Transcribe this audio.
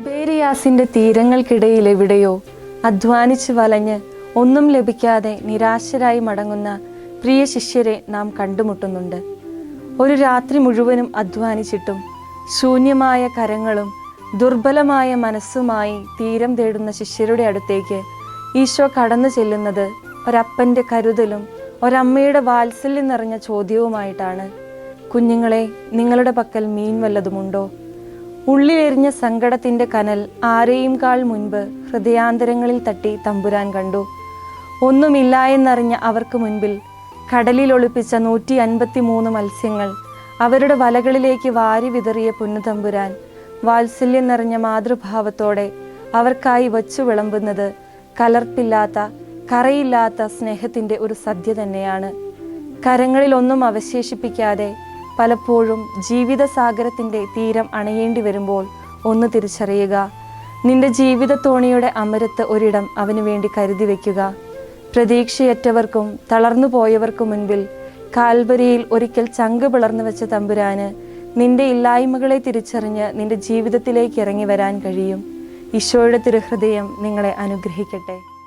തിബേരിയാസിന്റെ തീരങ്ങൾക്കിടയിൽ എവിടെയോ അധ്വാനിച്ച് വലഞ്ഞ് ഒന്നും ലഭിക്കാതെ നിരാശരായി മടങ്ങുന്ന പ്രിയ ശിഷ്യരെ നാം കണ്ടുമുട്ടുന്നുണ്ട്. ഒരു രാത്രി മുഴുവനും അധ്വാനിച്ചിട്ടും ശൂന്യമായ കരങ്ങളും ദുർബലമായ മനസ്സുമായി തീരം തേടുന്ന ശിഷ്യരുടെ അടുത്തേക്ക് ഈശോ കടന്നു ചെല്ലുന്നത് ഒരപ്പന്റെ കരുതലും ഒരമ്മയുടെ വാത്സല്യം നിറഞ്ഞ ചോദ്യവുമായിട്ടാണ്. കുഞ്ഞുങ്ങളെ നിങ്ങളുടെ പക്കൽ മീൻ വല്ലതുമുണ്ടോ? ഉള്ളിലെരിഞ്ഞ സങ്കടത്തിന്റെ കനൽ ആരെയും കാൾ മുൻപ് ഹൃദയാന്തരങ്ങളിൽ തട്ടി തമ്പുരാൻ കണ്ടു. ഒന്നുമില്ല എന്നറിഞ്ഞ അവർക്ക് മുൻപിൽ കടലിൽ ഒളിപ്പിച്ച നൂറ്റി അൻപത്തി മൂന്ന് മത്സ്യങ്ങൾ അവരുടെ വലകളിലേക്ക് വാരി വിതറിയ പൊന്നുതമ്പുരാൻ വാത്സല്യം നിറഞ്ഞ മാതൃഭാവത്തോടെ അവർക്കായി വച്ചു വിളമ്പുന്നത് കലർപ്പില്ലാത്ത കറയില്ലാത്ത സ്നേഹത്തിന്റെ ഒരു സദ്യ തന്നെയാണ്. കരങ്ങളിലൊന്നും അവശേഷിപ്പിക്കാതെ പലപ്പോഴും ജീവിത സാഗരത്തിന്റെ തീരം അണയേണ്ടി വരുമ്പോൾ ഒന്ന് തിരിച്ചറിയുക. നിന്റെ ജീവിത തോണിയുടെ അമരത്ത് ഒരിടം അവന് വേണ്ടി കരുതി വയ്ക്കുക പ്രതീക്ഷയറ്റവർക്കും തളർന്നു പോയവർക്കും മുൻപിൽ കാൽവരിയിൽ ഒരിക്കൽ ചങ്ക് പിളർന്നു വെച്ച തമ്പുരാന് നിന്റെ ഇല്ലായ്മകളെ തിരിച്ചറിഞ്ഞ് നിന്റെ ജീവിതത്തിലേക്ക് ഇറങ്ങി വരാൻ കഴിയും. ഈശോയുടെ തിരുഹൃദയം നിങ്ങളെ അനുഗ്രഹിക്കട്ടെ.